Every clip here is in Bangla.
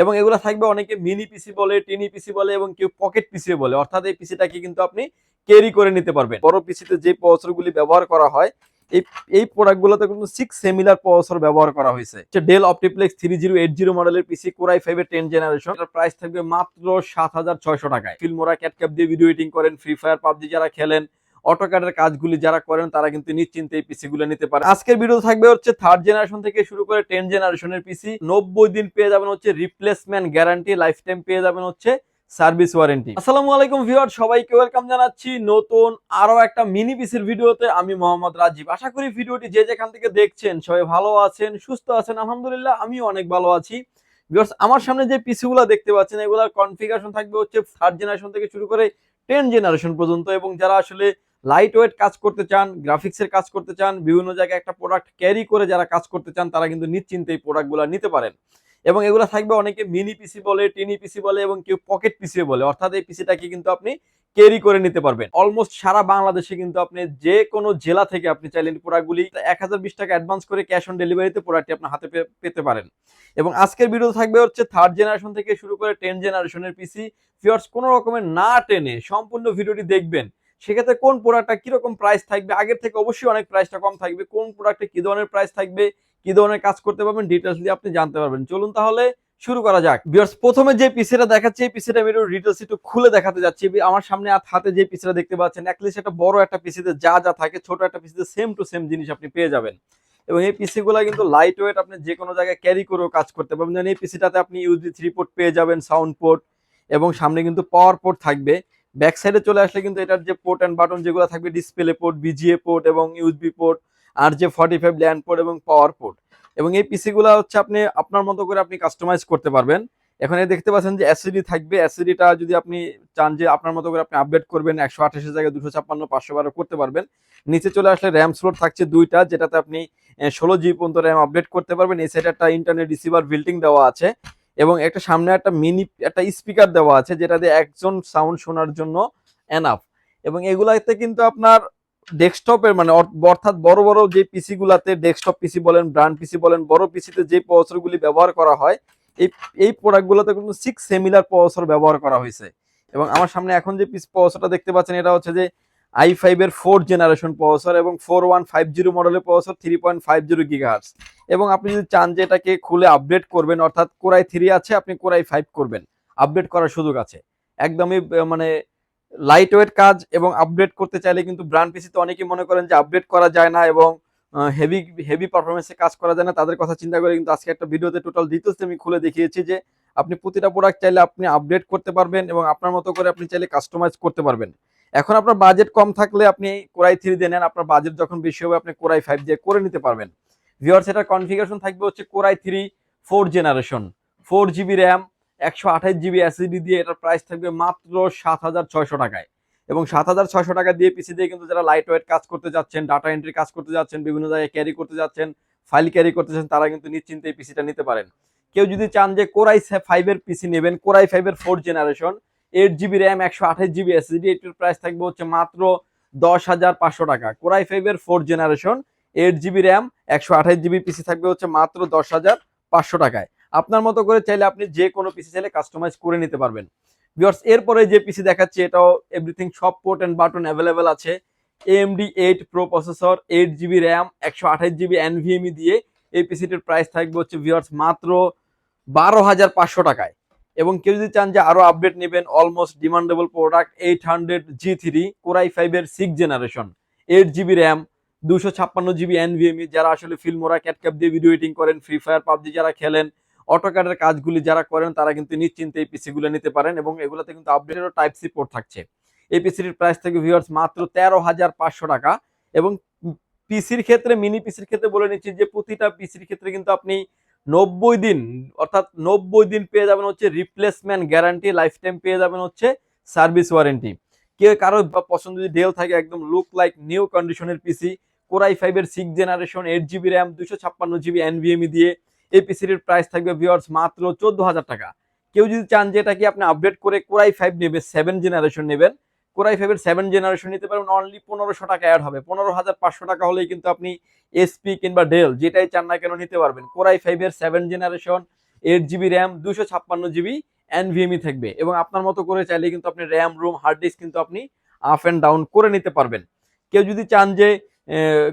এবং এগুলো থাকবে অনেকে মিনি পিসি বলে টিনি পিসি বলে এবং কেউ পকেট পিসি বলে। অর্থাৎ এই পিসিটাকে কিন্তু আপনি ক্যারি করে নিতে পারবেন। বড় পিসিতে যে প্রসেসরগুলি ব্যবহার করা হয়, এই এই প্রোডাক্টগুলোতে কিন্তু সিক্স সেমিলার প্রসেসর ব্যবহার করা হয়েছে। Dell OptiPlex three zero eight zero মডেলের পিসি কোরাই ফাইভ এর টেন জেনারেশন এটার প্রাইস থাকবে মাত্র সাত হাজার ছয়শো টাকায়। ফিল্মোরা ক্যাটক্যাপ দিয়ে ভিডিও এডিটিং করেন ফ্রি ফায়ার পাবজি যারা খেলেন অটোক্যাডের কাজগুলি যারা করেন, তারা কিন্তু নিশ্চিন্তে এই পিসি গুলো নিতে পারে। আজকের ভিডিও থাকবে হচ্ছে থার্ড জেনারেশন থেকে শুরু করে টেন জেনারেশনের পিসি নব্বই দিন পেয়ে যাবেন হচ্ছে রিপ্লেসমেন্ট গ্যারান্টি লাইফ টাইম পেয়ে যাবেন হচ্ছে সার্ভিস ওয়ারেন্টি আসসালামু আলাইকুম ভিউয়ার সবাইকে ওয়েলকাম জানাচ্ছি নতুন আরও একটা মিনি পিসির ভিডিওতে আমি মোহাম্মদ রাজীব। আশা করি ভিডিওটি যে যেখান থেকে দেখছেন, সবাই ভালো আছেন, সুস্থ আছেন। আলহামদুলিল্লাহ, আমিও অনেক ভালো আছি। ভিউয়ার্স আমার সামনে যে পিসিগুলো দেখতে পাচ্ছেন, এগুলোর কনফিগারেশন থাকবে হচ্ছে থার্ড জেনারেশন থেকে শুরু করে টেন জেনারেশন পর্যন্ত। এবং যারা আসলে লাইট ওয়েট কাজ করতে চান গ্রাফিক্সের কাজ করতে চান, বিভিন্ন জায়গায় একটা প্রোডাক্ট ক্যারি করে যারা কাজ করতে চান, তারা কিন্তু নিশ্চিন্তে এই প্রোডাক্টগুলো নিতে পারেন। এবং এগুলো থাকবে অনেকে মিনি পিসি বলে টিনি পিসি বলে এবং কেউ পকেট পিসি বলে। অর্থাৎ এই পিসিটাকে কিন্তু আপনি ক্যারি করে নিতে পারবেন। অলমোস্ট সারা বাংলাদেশে কিন্তু আপনি যে কোনো জেলা থেকে আপনি চাইলেন প্রোডাক্টগুলি এক হাজার বিশ টাকা অ্যাডভান্স করে ক্যাশ অন ডেলিভারিতে প্রোডাক্টটি আপনার হাতে পেতে পারেন। এবং আজকের ভিডিও থাকবে হচ্ছে থার্ড জেনারেশন থেকে শুরু করে টেন জেনারেশনের পিসি ফিয়ার্স কোনো রকমের না টেনে সম্পূর্ণ ভিডিওটি দেখবেন। সেক্ষেত্রে কোন প্রোডাক্টটা কীরকম প্রাইস থাকবে? আগের থেকে অবশ্যই অনেক প্রাইসটা কম থাকবে। কোন প্রোডাক্টে কি ধরনের প্রাইস থাকবে? কি ধরনের কাজ করতে পারবেন? ডিটেলস দিয়ে আপনি জানতে পারবেন। চলুন তাহলে শুরু করা যাক। বিয়ার্স প্রথমে যে পিসিটা দেখাচ্ছি, এই পিসিটা আমি ডিটেলস একটু খুলে দেখাতে যাচ্ছি। আমার সামনে আর হাতে যে পিসিটা দেখতে পাচ্ছেন অ্যাটলিস্ট একটা বড় একটা পিসিতে যা যা থাকে, ছোট একটা পিসিতে সেম টু সেম জিনিস আপনি পেয়ে যাবেন। এবং এই পিসি গুলা কিন্তু লাইট ওয়েট আপনি যে কোনো জায়গায় ক্যারি করেও কাজ করতে পারবেন। যেমন এই পিসিটাতে আপনি ইউজবি থ্রি পোর্ট পেয়ে যাবেন সাউন্ড পোর্ট এবং সামনে কিন্তু পাওয়ার পোর্ট থাকবে। ব্যাক সাইডে চলে আসলে কিন্তু এটার যে পোর্ট অ্যান্ড বাটন যেগুলো থাকবে ডিসপ্লে পোর্ট বিজিএ পোর্ট এবং ইউজবি পোর্ট আর যে ফর্টি ফাইভ ল্যান্ড পোর্ট এবং পাওয়ার পোর্ট এবং এই পিসি গুলা হচ্ছে আপনি, আপনার মতো করে আপনি কাস্টমাইজ করতে পারবেন। এখানে দেখতে পাচ্ছেন যে এসিডি থাকবে। এসিডিটা যদি আপনি চান যে আপনার মতো করে আপনি আপডেট করবেন, একশো আঠাশের জায়গায় দুশো ছাপ্পান্ন, পাঁচশো বারো করতে পারবেন। নিচে চলে আসলে র্যাম স্লোট থাকছে দুইটা, যেটাতে আপনি ষোলো জি পর্যন্ত র্যাম আপডেট করতে পারবেন। এই সাইডে একটা ইন্টারনেট রিসিভার বিল্ডিং দেওয়া আছে। এবং একটা সামনে একটা মিনি একটা স্পিকার দেওয়া আছে যেটা দিয়ে একজন সাউন্ড শোনার জন্য এনাফ এবং এগুলাতে কিন্তু আপনার ডেস্কটপের মানে অর্থাৎ বড় বড় যে পিসি গুলাতে ডেস্কটপ পিসি বলেন ব্র্যান্ড পিসি বলেন, বড় পিসিতে যে প্রসেসরগুলি ব্যবহার করা হয়, এই এই প্রোডাক্টগুলোতে কিন্তু সিক্স সেমিলার প্রসেসর ব্যবহার করা হয়েছে। এবং আমার সামনে এখন যে পিস প্রসেসরটা দেখতে পাচ্ছেন, এটা হচ্ছে যে আই ফাইভের ফোর জেনারেশন প্রসেসর এবং ফোর ওয়ান ফাইভ জিরো মডেলের processor three point five zero gigahertz এবং আপনি যদি চান যে এটাকে খুলে আপডেট করবেন, অর্থাৎ কোরাই থ্রি আছে, আপনি কোরাই ফাইভ করবেন আপডেট করার সুযোগ আছে। একদমই মানে লাইট ওয়েট কাজ এবং আপডেট করতে চাইলে কিন্তু ব্র্যান্ড পিসিতে অনেকেই মনে করেন যে আপডেট করা যায় না এবং হেভি হেভি পারফরমেন্সে কাজ করা যায় না। তাদের কথা চিন্তা করে কিন্তু আজকে একটা ভিডিওতে টোটাল ডিটেলস আমি খুলে দেখিয়েছি যে আপনি প্রতিটা প্রোডাক্ট চাইলে আপনি আপডেট করতে পারবেন এবং আপনার মতো করে আপনি চাইলে কাস্টমাইজ করতে পারবেন। এখন আপনার বাজেট কম থাকলে আপনি কোরাই থ্রি দিয়ে নেন, আপনার বাজেট যখন বেশি হবে, আপনি কোরাই ফাইভ দিয়ে করে নিতে পারবেন। ভিওর্স এটার কনফিগারেশন থাকবে হচ্ছে core i three four generation four GB RAM একশো আঠাশ জিবি এসএসডি দিয়ে এটার প্রাইস থাকবে মাত্র সাত হাজার ছয়শো টাকায়। এবং সাত হাজার ছয়শো টাকা দিয়ে পিসি দিয়ে কিন্তু যারা লাইট ওয়েট কাজ করতে যাচ্ছেন ডাটা এন্ট্রি কাজ করতে যাচ্ছেন, বিভিন্ন জায়গায় ক্যারি করতে যাচ্ছেন ফাইল ক্যারি করতে যাচ্ছেন, তারা কিন্তু নিশ্চিন্তে এই পিসিটা নিতে পারেন। কেউ যদি চান যে কোরাই ফাইভের পিসি নেবেন কোরাই ফাইভের four generation eight GB RAM একশো আঠাশ জিবি এসএসডি এটির প্রাইস থাকবে হচ্ছে মাত্র দশ হাজার পাঁচশো টাকা। কোরাই ফাইভ এর four generation eight GB RAM একশো আঠাশ জিবি পিসি থাকবে হচ্ছে মাত্র দশ হাজার পাঁচশো টাকায়। আপনার মতো করে চাইলে আপনি যে কোনো পিসি চাইলে কাস্টমাইজ করে নিতে পারবেন। ভিউয়ার্স এরপরে যে পিসি দেখাচ্ছি, এটাও এভরিথিং সব পোর্ট এন্ড বাটন অ্যাভেলেবেল আছে। AMD eight pro processor eight GB RAM একশো আঠাশ জিবি এনভিএমই দিয়ে এই পিসিটির প্রাইস থাকবে হচ্ছে ভিউয়ার্স মাত্র বারো হাজার পাঁচশো টাকায়। এবং কেউ যদি চান যে আরও আপডেট নেবেন almost demandable product eight hundred G three core i five এর six generation eight GB RAM দুশো ছাপ্পান্ন জিবি এনভিএমই যারা আসলে ফিল্মোরা ক্যাটক্যাপ দিয়ে ভিডিও এডিটিং করেন ফ্রি ফায়ার পাবজি যারা খেলেন অটোক্যাডের কাজগুলি যারা করেন, তারা কিন্তু নিশ্চিন্তে এই পিসিগুলো নিতে পারেন এবং এগুলোতে কিন্তু আপডেটেরও টাইপ সি পোর্ট থাকছে। এই পিসির প্রাইস থেকে ভিউয়ার্স মাত্র তেরো হাজার পাঁচশো টাকা এবং পিসির ক্ষেত্রে মিনি পিসির ক্ষেত্রে বলে নিচ্ছি যে, প্রতিটা পিসির ক্ষেত্রে কিন্তু আপনি নব্বই দিন, অর্থাৎ নব্বই দিন পেয়ে যাবেন হচ্ছে রিপ্লেসমেন্ট গ্যারান্টি লাইফ টাইম পেয়ে যাবেন হচ্ছে সার্ভিস ওয়ারেন্টি কেউ কারও পছন্দ যদি ডেল থাকে, একদম লুক লাইক নিউ কন্ডিশনের পিসি কোরাই ফাইভের six generation eight GB RAM দুশো ছাপ্পান্ন জিবি এনভিএমই দিয়ে এই পিসির প্রাইস থাকবে ভিওয়ার্স মাত্র চোদ্দ হাজার টাকা। কেউ যদি চান যে এটা কি আপনি আপডেট করে কোরাই ফাইভ নেবে সেভেন জেনারেশন নেবেন কোরাই ফাইভের সেভেন জেনারেশন নিতে পারবেন অনলি পনেরোশো টাকা অ্যাড হবে। পনেরো হাজার পাঁচশো টাকা হলেই কিন্তু আপনি এসপি কিংবা ডেল যেটাই চান না কেন নিতে পারবেন। কোরাই ফাইভের seven generation eight GB RAM দুশো ছাপ্পান্ন জিবি এনভিএমই থাকবে। এবং আপনার মতো করে চাইলে কিন্তু আপনি র্যাম রুম হার্ড ডিস্ক কিন্তু আপনি আপ অ্যান্ড ডাউন করে নিতে পারবেন। কেউ যদি চান যে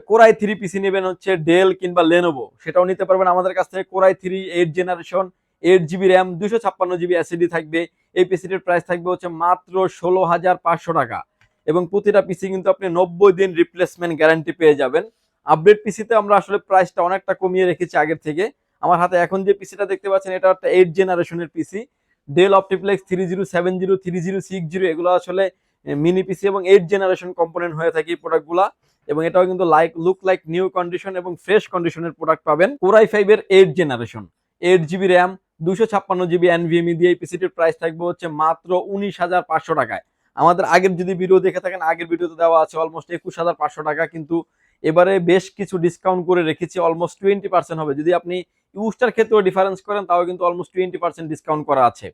কোরাই থ্রি পিসি নেবেন হচ্ছে ডেল কিংবা লেনোভো সেটাও নিতে পারবেন। আমাদের কাছ থেকে core i three eight generation eight GB RAM দুশো ছাপ্পান্ন জিবি এসিডি থাকবে। এই পিসিটির প্রাইস থাকবে হচ্ছে মাত্র ষোলো হাজার পাঁচশো টাকা। এবং প্রতিটা পিসি কিন্তু আপনি নব্বই দিন রিপ্লেসমেন্ট গ্যারান্টি পেয়ে যাবেন। আপডেট পিসিতে আমরা আসলে প্রাইসটা অনেকটা কমিয়ে রেখেছি আগের থেকে। আমার হাতে এখন যে পিসিটা দেখতে পাচ্ছেন, এটা একটা এইট জেনারেশনের PC Dell OptiPlex three zero seven zero three zero six zero এগুলো আসলে মিনি পিসি এবং এইট জেনারেশন কম্পোনেন্ট হয়ে থাকে এই প্রোডাক্টগুলা এবং এটাও কিন্তু like look like new condition এবং ফ্রেশ কন্ডিশনের প্রোডাক্ট পাবেন। কোরাই ফাইভ এর eight generation eight GB RAM দুশো ছাপ্পান্ন জিবি এনভিএমই দিয়ে এই পিসিটির প্রাইস থাকবে হচ্ছে মাত্র উনিশ হাজার পাঁচশো টাকায়। আমাদের আগের যদি ভিডিও দেখে থাকেন, আগের ভিডিওতে দেওয়া আছে অলমোস্ট একুশ হাজার পাঁচশো টাকা, কিন্তু এবারে বেশ কিছু ডিসকাউন্ট করে রেখেছি অলমোস্ট টোয়েন্টি পার্সেন্ট হবে। যদি আপনি ইউজটার ক্ষেত্রেও ডিফারেন্স করেন, তাও কিন্তু অলমোস্ট টোয়েন্টি পার্সেন্ট ডিসকাউন্ট করা আছে।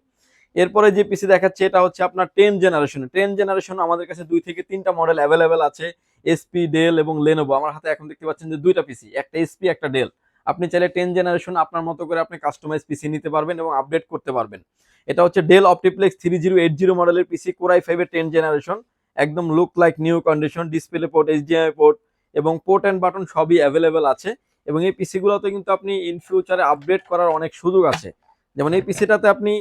এরপরে যে পিসি দেখাচ্ছে, এটা হচ্ছে আপনার টেন জেনারেশন টেন জেনারেশন আমাদের কাছে দুই থেকে তিনটা মডেল অ্যাভেলেবেল আছে এসপি ডেল এবং লেনোভো আমার হাতে এখন দেখতে পাচ্ছেন যে দুইটা পিসি একটা এসপি একটা ডেল আপনি চাইলে টেন জেনারেশন আপনার মতো করে আপনি কাস্টমাইজ পিসি নিতে পারবেন এবং আপডেট করতে পারবেন। এটা হচ্ছে Dell OptiPlex three zero eight zero মডেলের পিসি কোরাই ফাইভের টেন জেনারেশন একদম look like new condition display port HDMI port এবং পোর্ট অ্যান্ড বাটন সবই অ্যাভেলেবেল আছে এবং এই পিসিগুলোতে কিন্তু আপনি ইন ফিউচারে আপডেট করার অনেক সুযোগ আছে। যেমন এই পিসিটাতে আপনি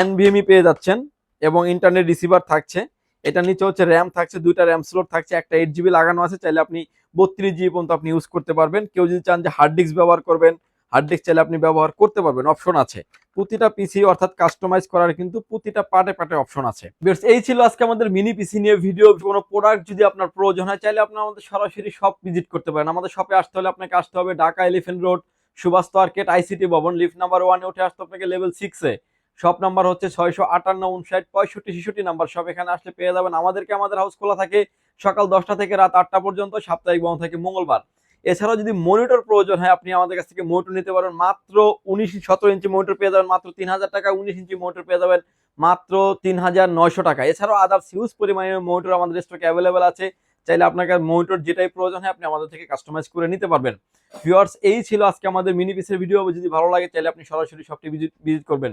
এনভিএমই পেয়ে যাচ্ছেন এবং ইন্টারনেট রিসিভার থাকছে। এটা নিচে হচ্ছে র্যাম থাকছে দুইটা র্যাম স্লট থাকছে একটা এইট জিবি লাগানো আছে চাইলে আপনি বত্রিশ জিবি পর্যন্ত আপনি ইউজ করতে পারবেন। কেউ যদি চান যে হার্ড ডিস্ক ব্যবহার করবেন হার্ড ডিস্ক চাইলে আপনি ব্যবহার করতে পারবেন অপশন আছে। প্রতিটা পিসি অর্থাৎ কাস্টমাইজ করার কিন্তু প্রতিটা পার্টে পার্টে অপশন আছে। Viewers, এই ছিল আজকে আমাদের মিনি পিসি নিয়ে ভিডিও কোনো প্রোডাক্ট যদি আপনার প্রয়োজন হয় চাইলে আপনি আমাদের সরাসরি শপ ভিজিট করতে পারেন। আমাদের শপে আসতে হলে আপনাকে আসতে হবে Dhaka Elephant Road Subhash market ICT Bhaban lift number ওয়ানে উঠে আসতে আপনাকে লেভেল সিক্সে শপ নাম্বার হচ্ছে ছয়শো আটান্ন, উনষাট, পঁয়ষট্টি, ছেষট্টি নাম্বার সব এখানে আসলে পেয়ে যাবেন। আমাদেরকে আমাদের হাউস খোলা থাকে সকাল দশটা থেকে রাত আটটা পর্যন্ত, সাপ্তাহিক বন্ধ থাকে মঙ্গলবার। এছাড়াও যদি মনিটর প্রয়োজন হয়, আপনি আমাদের কাছ থেকে মনিটর নিতে পারেন। মাত্র উনিশ সতেরো ইঞ্চি মনিটর পেয়ে যাবেন। মাত্র তিন হাজার টাকা উনিশ ইঞ্চি মনিটর পেয়ে যাবেন। মাত্র তিন হাজার নয়শো টাকা। এছাড়াও আদার্স হিউজ পরিমাণের মনিটর আমাদের স্টকে অ্যাভেলেবেল আছে। চাইলে আপনাকে মনিটর যেটাই প্রয়োজন হয়, আপনি আমাদের থেকে কাস্টমাইজ করে নিতে পারবেন। ভিউয়ার্স এই ছিল আজকে আমাদের মিনি পিসের ভিডিও যদি ভালো লাগে, চাইলে আপনি সরাসরি সবটি ভিজিট করবেন।